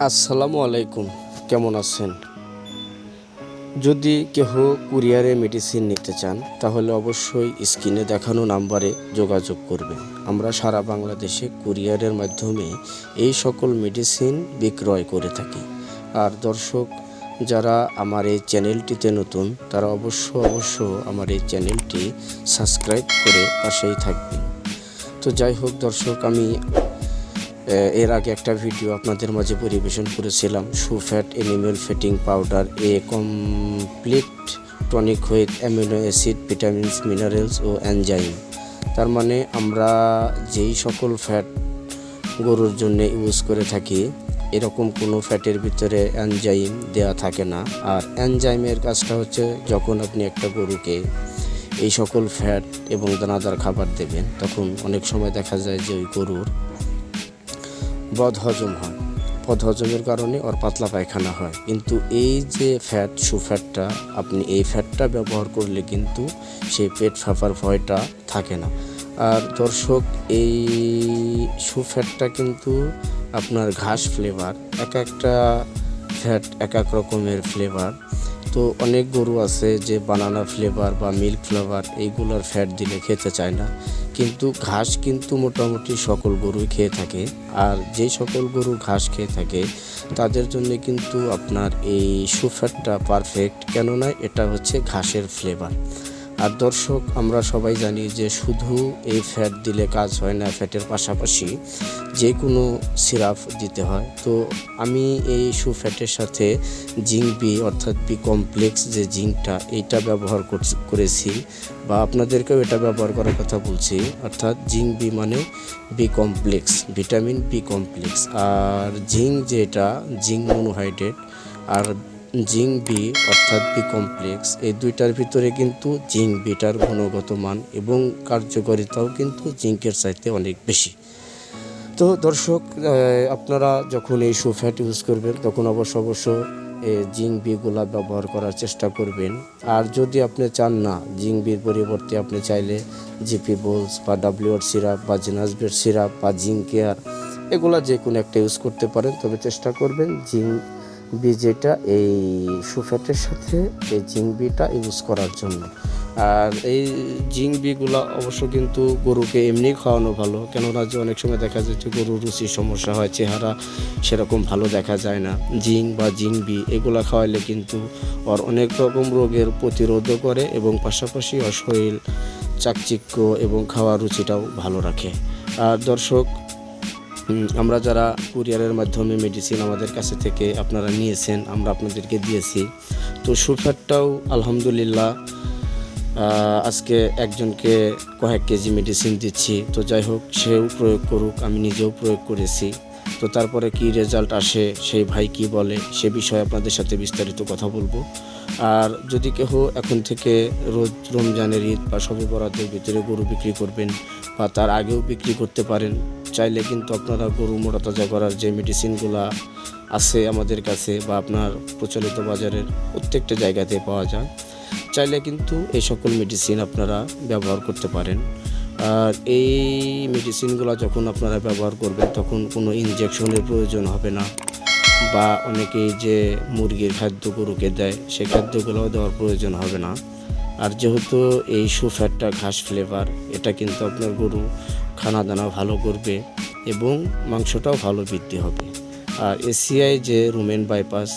আসসালামু আলাইকুম। কেমন আছেন? যদি কেহ কুরিয়ারে মেডিসিন নিতে চান, তাহলে অবশ্যই স্ক্রিনে দেখানো নাম্বারে যোগাযোগ করবেন। আমরা সারা বাংলাদেশে কুরিয়ারের মাধ্যমে এই সকল মেডিসিন বিক্রয় করে থাকি। আর দর্শক, যারা আমার এই চ্যানেলটিতে নতুন, তারা অবশ্য অবশ্য আমার এই চ্যানেলটি সাবস্ক্রাইব করে পাশেই থাকবেন। তো যাই হোক দর্শক, আমি এর আগে একটা ভিডিও আপনাদের মাঝে পরিবেশন করেছিলাম। সুফ্যাট animal fattening powder a complete tonic with amino acid vitamins minerals O enzyme তার মানে আমরা যেই সকল ফ্যাট গরুর জন্য ইউজ করে থাকি, এরকম কোনো ফ্যাটের ভিতরে অ্যানজাইম দেওয়া থাকে না। আর অ্যানজাইমের কাজটা হচ্ছে যখন আপনি একটা গরুকে এই সকল ফ্যাট এবং দানাদার খাবার দেবেন, তখন অনেক সময় দেখা যায় যে ওই গরুর বদ হজম হয়। বদ হজমের কারণে ওর পাতলা পায়খানা হয়। কিন্তু এই যে ফ্যাট সুফ্যাটটা, আপনি এই ফ্যাটটা ব্যবহার করলে কিন্তু সেই পেট ফাঁপার ভয়টা থাকে না। আর দর্শক, এই সুফ্যাটটা কিন্তু আপনার ঘাস ফ্লেভার এক একটা ফ্যাট এক এক রকমের ফ্লেভার তো অনেক গরু আছে যে বানানা ফ্লেভার বা মিল্ক ফ্লেভার এইগুলোর ফ্যাট দিলে খেতে চায় না। কিন্তু ঘাস কিন্তু মোটামুটি সকল গরুই খেয়ে থাকে। আর যে সকল গরু ঘাস খেয়ে থাকে, তাদের জন্য কিন্তু আপনার এই সুফ্যাটটা পারফেক্ট কেননা এটা হচ্ছে ঘাসের ফ্লেভার আর দর্শক, আমরা সবাই জানি যে শুধু এই ফ্যাট দিলে কাজ হয় না, ফ্যাটের পাশাপাশি যে কোনো সিরাপ দিতে হয়। তো আমি এই সুফ্যাটের সাথে জিঙ্ক বি অর্থাৎ বি কমপ্লেক্স যে জিঙ্কটা এইটা ব্যবহার করেছি বা আপনাদেরকেও এটা ব্যবহার করার কথা বলছি। অর্থাৎ জিঙ্ক বি মানে B complex, vitamin B complex. আর জিঙ্ক যেটা জিঙ্ক মনোহাইড্রেট। আর জিঙ্ক বি অর্থাৎ বি কমপ্লেক্স, এই দুইটার ভিতরে কিন্তু জিঙ্ক বিটার গুণগত মান এবং কার্যকারিতাও কিন্তু জিঙ্কের চাইতে অনেক বেশি। তো দর্শক আপনারা যখন এই সুফ্যাট ইউজ করবেন, তখন অবশ্য অবশ্য জিঙ্ক বিগুলা ব্যবহার করার চেষ্টা করবেন। আর যদি আপনি চান না জিঙ্ক বির পরিবর্তে আপনি চাইলে জিপি বোলস বা ডাব্লিউর সিরাপ বা জিনাসবের সিরাপ বা জিঙ্ক কেয়ার এগুলা যে কোনো একটা ইউজ করতে পারেন। তবে চেষ্টা করবেন জিঙ্ক বি যেটা এই সুফ্যাটের সাথে এই জিঙ্ক বিটা ইউজ করার জন্য। আর এই জিঙ্ক বিগুলো অবশ্য কিন্তু গরুকে এমনি খাওয়ানো ভালো, কেননা যে অনেক সময় দেখা যায় যে গরুর রুচির সমস্যা হয়, চেহারা সেরকম ভালো দেখা যায় না। জিঙ্ক বা জিঙ্ক বি এগুলো খাওয়াইলে কিন্তু ওর অনেক রকম রোগের প্রতিরোধও করে এবং পাশাপাশি ওর শরীর চাকচিক্য এবং খাওয়ার রুচিটাও ভালো রাখে। আর দর্শক আমরা যারা কুরিয়ারের মাধ্যমে মেডিসিন আমাদের কাছে থেকে আপনারা নিয়েছেন, আমরা আপনাদেরকে দিয়েছি। তো সুফ্যাটটাও আলহামদুলিল্লাহ আজকে একজনকে কয়েক কেজি মেডিসিন দিচ্ছি। তো যাই হোক, সেও প্রয়োগ করুক, আমি নিজেও প্রয়োগ করেছি। তো তারপরে কি রেজাল্ট আসে, সেই ভাই কি বলে, সে বিষয়ে আপনাদের সাথে বিস্তারিত কথা বলব। আর যদি কেহ এখন থেকে রোজ রমজানের ঈদ বা সবে বরাতের ভিতরে গরু বিক্রি করবেন বা তার আগেও বিক্রি করতে পারেন, চাইলে কিন্তু আপনারা গরু মোটা তাজা করার যে মেডিসিনগুলো আছে আমাদের কাছে বা আপনার প্রচলিত বাজারের প্রত্যেকটা জায়গাতে পাওয়া যায়, চাইলে কিন্তু এই সকল মেডিসিন আপনারা ব্যবহার করতে পারেন। আর এই মেডিসিনগুলো যখন আপনারা ব্যবহার করবেন, তখন কোনো ইনজেকশনের প্রয়োজন হবে না বা অনেকেই যে মুরগির খাদ্য গরুকে দেয় সেই খাদ্যগুলোও দেওয়ার প্রয়োজন হবে না। আর যেহেতু এই সুফ্যাটটা ঘাস ফ্লেভার এটা কিন্তু আপনার গরু খানা দানা ভালো করবে এবং মাংসটাও ভালো বৃদ্ধি হবে। আর এসিআই যে রুমেন বাইপাস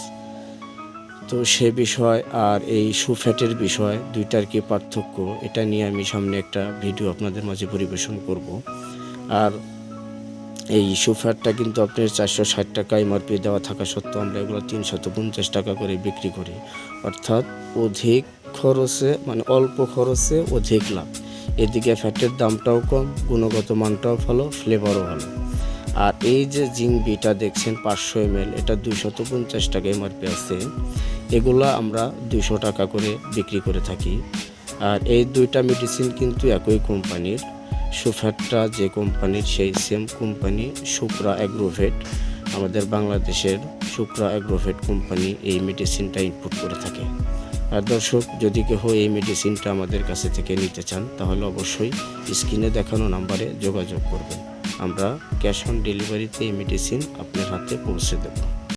তো সে বিষয় আর এই সুফ্যাটের বিষয় দুইটার কি পার্থক্য, এটা নিয়ে আমি সামনে একটা ভিডিও আপনাদের মাঝে পরিবেশন করব। আর এই সুফ্যাটটা কিন্তু আপনার চারশো ষাট টাকা এমআরপি দেওয়া থাকা সত্ত্বেও আমরা এগুলো তিনশত পঞ্চাশ টাকা করে বিক্রি করি। অর্থাৎ অধিক খরচে মানে অল্প খরচে অধিক লাভ এদিকে ফ্যাটের দামটাও কম, গুণগত মানটাও ভালো ফ্লেভারও ভালো। আর এই যে জিঙ্ক বিটা দেখছেন পাঁচশো এম এটা দুইশত পঞ্চাশ টাকা এমআরপি আছে। এগুলা আমরা দুইশো টাকা করে বিক্রি করে থাকি। আর এই দুইটা মেডিসিন কিন্তু একই কোম্পানির সুফ্যাটটা যে কোম্পানির সেই সেম কোম্পানি শুক্রা অ্যাগ্রোভেট আমাদের বাংলাদেশের শুক্রা অ্যাগ্রোভেট কোম্পানি এই মেডিসিনটা ইনপুট করে থাকে। আর দর্শক, যদি কেহ এই মেডিসিনটা আমাদের কাছে থেকে নিতে চান, তাহলে অবশ্যই স্ক্রিনে দেখানো নাম্বারে যোগাযোগ করবেন। আমরা ক্যাশ অন ডেলিভারিতে এই মেডিসিন আপনার হাতে পৌঁছে দেবো।